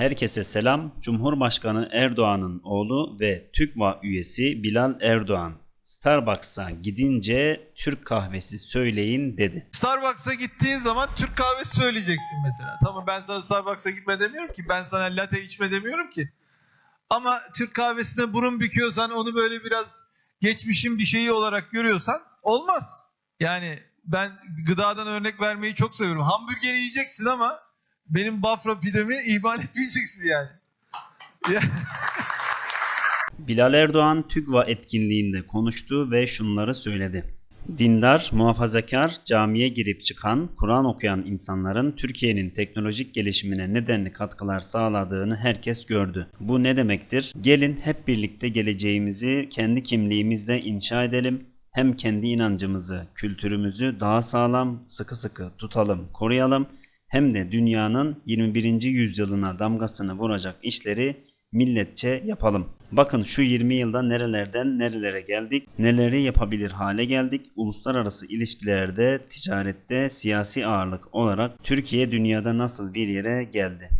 Herkese selam. Cumhurbaşkanı Erdoğan'ın oğlu ve TÜKVA üyesi Bilal Erdoğan Starbucks'a gidince Türk kahvesi söyleyin dedi. Starbucks'a gittiğin zaman Türk kahvesi söyleyeceksin mesela. Tamam ben sana Starbucks'a gitme demiyorum ki. Ben sana latte içme demiyorum ki. Ama Türk kahvesine burun büküyorsan onu böyle biraz geçmişin bir şeyi olarak görüyorsan olmaz. Yani ben gıdadan örnek vermeyi çok seviyorum. Hamburgeri yiyeceksin ama benim Bafra pidemi ihmal etmeyeceksin yani. Ya- Bilal Erdoğan TÜGVA etkinliğinde konuştu ve şunları söyledi. Dindar, muhafazakar, camiye girip çıkan, Kur'an okuyan insanların Türkiye'nin teknolojik gelişimine nedenli katkılar sağladığını herkes gördü. Bu ne demektir? Gelin hep birlikte geleceğimizi kendi kimliğimizde inşa edelim. Hem kendi inancımızı, kültürümüzü daha sağlam, sıkı sıkı tutalım, koruyalım. Hem de dünyanın 21. yüzyılına damgasını vuracak işleri milletçe yapalım. Bakın şu 20 yılda nerelerden nerelere geldik, neleri yapabilir hale geldik. Uluslararası ilişkilerde, ticarette, siyasi ağırlık olarak Türkiye dünyada nasıl bir yere geldi.